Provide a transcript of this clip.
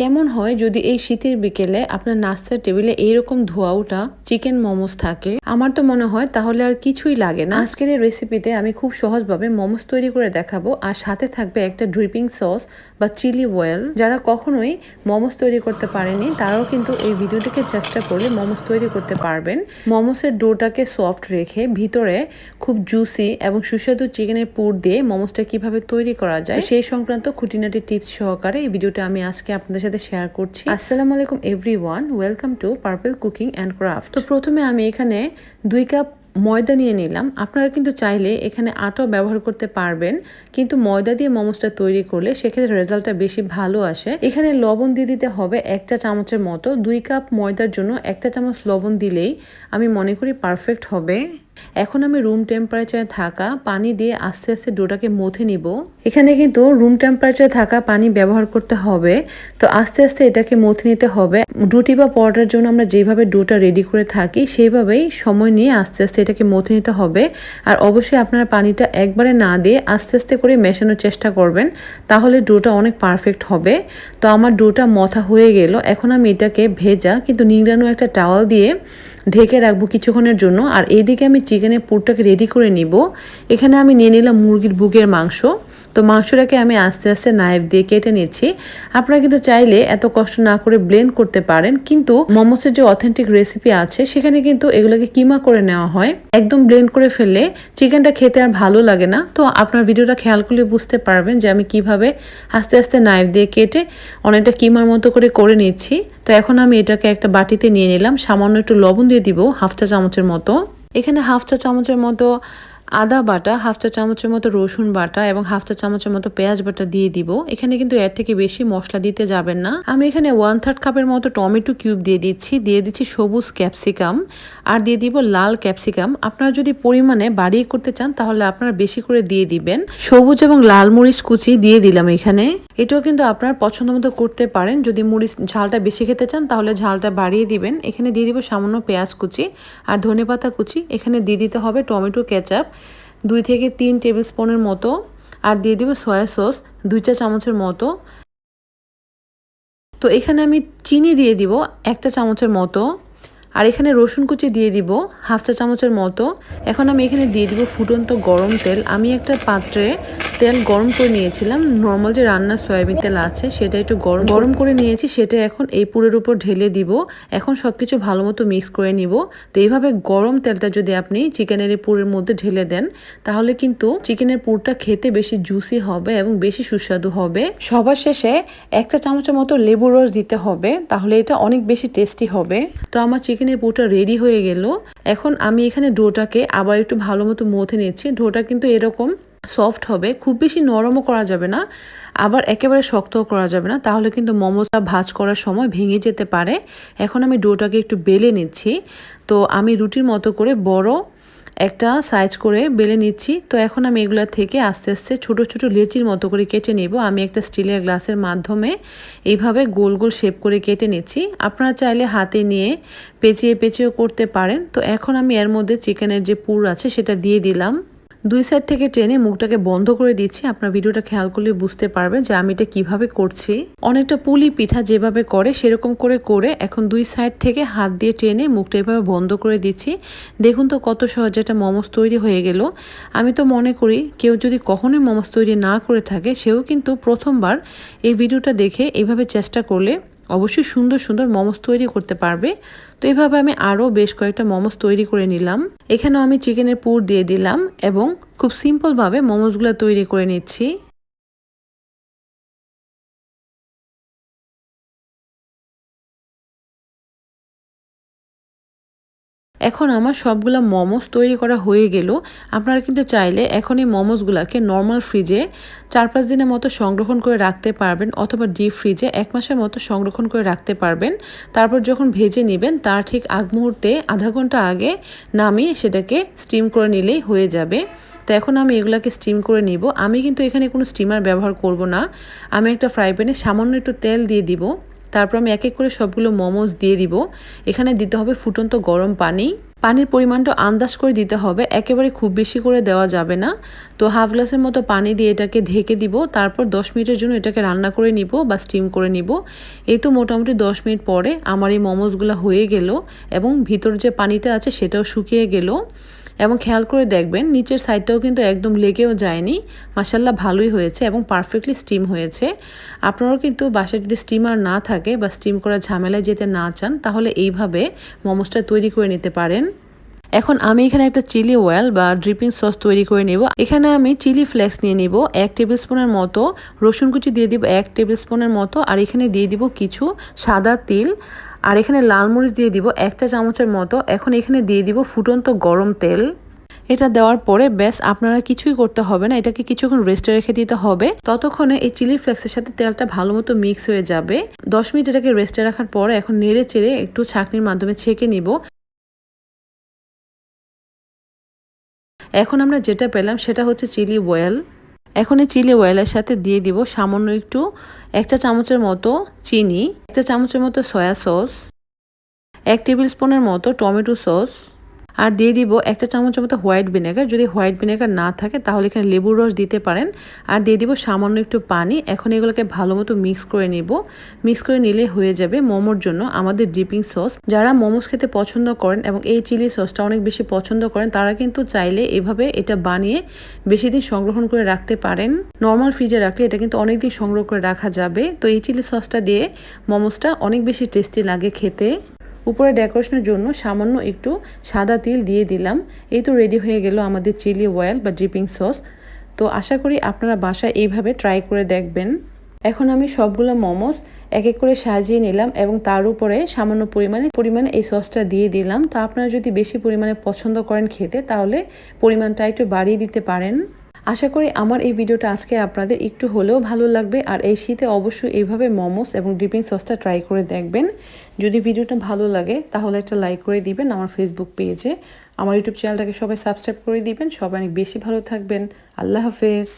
কেমন হয় যদি এই শীতের বিকেলে আপনার নাস্তার টেবিলে এইরকম ধোয়া ওঠা চিকেন মোমোস থাকে? আমার তো মনে হয় তাহলে আর কিছুই লাগে না। আজকের এই রেসিপিতে আমি খুব সহজভাবে মোমোস তৈরি করে দেখাবো আর সাথে থাকবে একটা ড্রিপিং সস বা চিলি ওয়েল যারা কখনোই মোমোস তৈরি করতে পারেনি, তারাও কিন্তু এই ভিডিও দেখে চেষ্টা করলে মোমোস তৈরি করতে পারবেন। মোমোসের ডোটাকে সফট রেখে ভিতরে খুব জুসি এবং সুস্বাদু চিকেনের পুর দিয়ে মোমোসটা কীভাবে তৈরি করা যায়, সেই সংক্রান্ত খুঁটিনাটি টিপস সহকারে এই ভিডিওটা আমি আজকে আপনাদের সাথে শেয়ার করছি। আসসালামু আলাইকুম everyone welcome to purple cooking and craft তো প্রথমে আমি এখানে দুই কাপ ময়দা নিয়ে নিলাম। আপনারা কিন্তু চাইলে এখানে আটাও ব্যবহার করতে পারবেন, কিন্তু ময়দা দিয়ে মোমোসটা তৈরি করলে সেক্ষেত্রে রেজাল্টটা বেশি ভালো আসে। এখানে লবণ দিয়ে দিতে হবে একটা চামচের মতো। দুই কাপ ময়দার জন্য একটা চামচ লবণ দিলেই আমি মনে করি পারফেক্ট হবে। এখন আমি রুম টেম্পারেচারে থাকা পানি দিয়ে আস্তে আস্তে ডোটাকে মথে নিব। এখানে কিন্তু রুম টেম্পারেচারে থাকা পানি ব্যবহার করতে হবে। তো আস্তে আস্তে এটাকে মথে নিতে হবে। রুটি বা পরোটার জন্য আমরা যেভাবে ডোটা রেডি করে থাকি, সেইভাবেই সময় নিয়ে আস্তে আস্তে এটাকে মথে নিতে হবে। আর অবশ্যই আপনারা পানিটা একবারে না দিয়ে আস্তে আস্তে করে মেশানোর চেষ্টা করবেন, তাহলে ডোটা অনেক পারফেক্ট হবে। তো আমার ডোটা মথা হয়ে গেল। এখন আমি এটাকে ভেজা কিন্তু নিংড়ানো একটা টাওয়াল দিয়ে ঢেকে রাখব কিছুক্ষণের জন্য। আর এইদিকে আমি চিকেনের পুরটাকে রেডি করে নিব। এখানে আমি নিয়ে নিলাম মুরগির বুকের মাংস। তো মাংসটাকে আমি আস্তে আস্তে নাইফ দিয়ে কেটে নিচ্ছি। আপনারা কিন্তু চাইলে এত কষ্ট না করে ব্লেন্ড করতে পারেন, কিন্তু মোমোসের যে অথেন্টিক রেসিপি আছে, সেখানে কিন্তু এগুলোকে কিমা করে নেওয়া হয়। একদম ব্লেন্ড করে ফেললে চিকেনটা খেতে আর ভালো লাগে না। তো আপনার ভিডিওটা খেয়াল করলে বুঝতে পারবেন যে আমি কীভাবে আস্তে আস্তে নাইফ দিয়ে কেটে অনেকটা কিমার মতো করে করে নিচ্ছি। তো এখন আমি এটাকে একটা বাটিতে নিয়ে নিলাম, সামান্য একটু লবণ দিয়ে দিব, হাফ চা চামচের মতো। এখানে হাফ চা চামচের মতো আদা বাটা, হাফ চা চামচের মতো রসুন বাটা এবং হাফ চা চামচের মতো পেঁয়াজ বাটা দিয়ে দিব। এখানে কিন্তু এর থেকে বেশি মশলা দিতে যাবেন না। আমি এখানে ওয়ান থার্ড কাপের মতো টমেটো কিউব দিয়ে দিচ্ছি। দিয়ে দিচ্ছি সবুজ ক্যাপসিকাম আর দিয়ে দিব লাল ক্যাপসিকাম আপনারা যদি পরিমাণে বাড়িয়ে করতে চান, তাহলে আপনারা বেশি করে দিয়ে দিবেন। সবুজ এবং লাল মরিচ কুচি দিয়ে দিলাম এখানে। এটাও কিন্তু আপনার পছন্দ মতো করতে পারেন। যদি মরিচ ঝালটা বেশি খেতে চান, তাহলে ঝালটা বাড়িয়ে দিবেন। এখানে দিয়ে দিব সামান্য পেঁয়াজ কুচি আর ধনে পাতা কুচি। এখানে দিয়ে দিতে হবে টমেটো কেচাপ দুই থেকে তিন টেবিল স্পুনের মতো আর দিয়ে দেবো সয়া সস, দুই চা চামচের মতো। তো এখানে আমি চিনি দিয়ে দিব একটা চামচের মতো আর এখানে রসুন কুচি দিয়ে দিব হাফ চা চামচের মতো। এখন আমি এখানে দিয়ে দিব ফুটন্ত গরম তেল। আমি একটা পাত্রে তেল গরম করে নিয়েছিলাম। নর্মাল যে রান্নার সয়াবিন তেল আছে, সেটা একটু গরম গরম করে নিয়েছি, সেটা এখন এই পুরের উপর ঢেলে দিব। এখন সব কিছু ভালো মতো মিক্স করে নিব। তো এইভাবে গরম তেলটা যদি আপনি চিকেনের এই পুরের মধ্যে ঢেলে দেন, তাহলে কিন্তু চিকেনের পুরটা খেতে বেশি জুসি হবে এবং বেশি সুস্বাদু হবে। সবার শেষে একটা চামচের মতো লেবু রস দিতে হবে, তাহলে এটা অনেক বেশি টেস্টি হবে। তো আমার চিকেনের পুরটা রেডি হয়ে গেল। এখন আমি এখানে ডোটাকে আবার একটু ভালো মতো মথে নিচ্ছি। ডোটা কিন্তু এরকম সফট হবে, খুব বেশি নরমও করা যাবে না, আবার একেবারে শক্তও করা যাবে না, তাহলে কিন্তু মোমোটা ভাজ করার সময় ভেঙে যেতে পারে। এখন আমি ডোটাকে একটু বেলে নিচ্ছি, তো আমি রুটির মতো করে বড় একটা সাইজ করে বেলে নিচ্ছি, তো এখন আমি এগুলা থেকে আস্তে আস্তে ছোট ছোট লেচির মতো করে কেটে নেব, আমি একটা স্টিলের গ্লাসের মাধ্যমে এইভাবে গোল গোল শেপ করে কেটে নিচ্ছি, আপনারা চাইলে হাতে নিয়ে পেঁচিয়ে পেঁচিয়েও করতে পারেন, তো এখন আমি এর মধ্যে চিকেনের যে পুর আছে সেটা দিয়ে দিলাম। দুই সাইড থেকে টেনে মুখটাকে বন্ধ করে দিচ্ছি। আপনার ভিডিওটা খেয়াল করলে বুঝতে পারবেন যে আমি এটা কীভাবে করছি। অনেকটা পুলি পিঠা যেভাবে করে সেরকম করে করে এখন দুই সাইড থেকে হাত দিয়ে টেনে মুখটা এভাবে বন্ধ করে দিচ্ছি। দেখুন তো কত সহজে একটা মোমোস তৈরি হয়ে গেল। আমি তো মনে করি কেউ যদি কখনোই মোমোস তৈরি না করে থাকে, সেও কিন্তু প্রথমবার এই ভিডিওটা দেখে এইভাবে চেষ্টা করলে অবশ্যই সুন্দর সুন্দর মোমোস তৈরি করতে পারবে। তো এইভাবে আমি আরও বেশ কয়েকটা মোমোস তৈরি করে নিলাম। এখানেও আমি চিকেনের পুর দিয়ে দিলাম এবং খুব সিম্পলভাবে মোমোসগুলো তৈরি করে নিচ্ছি। এখন আমার সবগুলো মোমোস তৈরি করা হয়ে গেল। আপনারা কিন্তু চাইলে এখন এই মোমোসগুলোকে নর্মাল ফ্রিজে চার পাঁচ দিনের মতো সংরক্ষণ করে রাখতে পারবেন অথবা ডিপ ফ্রিজে এক মাসের মতো সংরক্ষণ করে রাখতে পারবেন। তারপর যখন ভেজে নেবেন, তার ঠিক আগ মুহূর্তে আধা ঘণ্টা আগে নামিয়ে সেটাকে স্টিম করে নিলেই হয়ে যাবে। তো এখন আমি এগুলাকে স্টিম করে নিব। আমি কিন্তু এখানে কোনো স্টিমার ব্যবহার করব না। আমি একটা ফ্রাই প্যানে সামান্য একটু তেল দিয়ে দিব। তারপর আমি এক এক করে সবগুলো মোমোস দিয়ে দিব। এখানে দিতে হবে ফুটন্ত গরম পানি। পানির পরিমাণটা আন্দাজ করে দিতে হবে, একেবারে খুব বেশি করে দেওয়া যাবে না। তো হাফ গ্লাসের মতো পানি দিয়ে এটাকে ঢেকে দিব, তারপর দশ মিনিটের জন্য এটাকে রান্না করে নিব বা স্টিম করে নিব। এই তো মোটামুটি দশ মিনিট পরে আমার এই মোমোসগুলো হয়ে গেল এবং ভিতর যে পানিটা আছে সেটাও শুকিয়ে গেল। এবং খেয়াল করে দেখবেন, নিচের সাইডটাও কিন্তু একদম লেগেও যায়নি। মাসাল্লাহ ভালোই হয়েছে এবং পারফেক্টলি স্টিম হয়েছে। আপনারাও কিন্তু বাসায় যদি স্টিমার না থাকে বা স্টিম করার ঝামেলায় যেতে না চান, তাহলে এইভাবে মোমোসটা তৈরি করে নিতে পারেন। এখন আমি এখানে একটা চিলি অয়েল বা ড্রিপিং সস তৈরি করে নেব। এখানে আমি চিলি ফ্লেক্স নিয়ে নিব, এক টেবিল স্পুনের মতো। রসুন কুচি দিয়ে দিব এক টেবিল স্পুনের মতো। আর এখানে দিয়ে দিব কিছু সাদা তিল। আর এখানে লাল মরিচ দিয়ে দিব একটা চামচের মতো। এখন এখানে দিয়ে দিব ফুটন্ত গরম তেল। এটা দেওয়ার পরে ব্যাস, আপনারা কিছুই করতে হবে না। এটাকে কিছুক্ষণ রেস্টে রেখে দিতে হবে। ততক্ষণে এই চিলি ফ্লেক্সের সাথে তেলটা ভালো মতো মিক্স হয়ে যাবে। দশ মিনিট এটাকে রেস্টে রাখার পরে এখন নেড়ে চেড়ে একটু ছাঁকনির মাধ্যমে ছেঁকে নিব। এখন আমরা যেটা পেলাম সেটা হচ্ছে চিলি ওয়েল এখন এই চিলি ওয়েলের সাথে দিয়ে দিব সামান্য একটু এক চা চামচের মতো চিনি, এক চা চামচের মতো সয়া সস এক টেবিল স্পুনের মতো টমেটো সস আর দিয়ে দিব একটা চামচের মতো হোয়াইট ভিনেগার। যদি হোয়াইট ভিনেগার না থাকে, তাহলে এখানে লেবুর রস দিতে পারেন। আর দিয়ে দিব সামান্য একটু পানি। এখন এগুলোকে ভালো মতো মিক্স করে নিব। মিক্স করে নিলে হয়ে যাবে মোমোর জন্য আমাদের ডিপিং সস। যারা মোমোস খেতে পছন্দ করেন এবং এই চিলি সসটা অনেক বেশি পছন্দ করেন, তারা কিন্তু চাইলে এভাবে এটা বানিয়ে বেশি দিন সংগ্রহণ করে রাখতে পারেন। নর্মাল ফ্রিজে রাখলে এটা কিন্তু অনেক দিন সংগ্রহ করে রাখা যাবে। তো এই চিলি সসটা দিয়ে মোমোসটা অনেক বেশি টেস্টি লাগে খেতে। উপরে ডেকোরেশনের জন্য সামান্য একটু সাদা তিল দিয়ে দিলাম। এই তো রেডি হয়ে গেল আমাদের চিলি অয়েল বা ড্রিপিং সস তো আশা করি আপনারা বাসায় এইভাবে ট্রাই করে দেখবেন। এখন আমি সবগুলো মোমোস এক এক করে সাজিয়ে নিলাম এবং তার উপরে সামান্য পরিমাণে পরিমাণে এই সসটা দিয়ে দিলাম। তো আপনারা যদি বেশি পরিমাণে পছন্দ করেন খেতে, তাহলে পরিমাণটা একটু বাড়িয়ে দিতে পারেন। আশা করি আমার এই ভিডিওটা আজকে আপনাদের একটু হলেও ভালো লাগবে, আর এই শীতে অবশ্যই এইভাবে মোমোস এবং ডিপিং সসটা ট্রাই করে দেখবেন। যদি ভিডিওটা ভালো লাগে, তাহলে একটা লাইক করে দিবেন আমার ফেসবুক পেজে। আমার ইউটিউব চ্যানেলটাকে সবাই সাবস্ক্রাইব করে দিবেন। সবাই অনেক বেশি ভালো থাকবেন। আল্লাহ হাফেজ।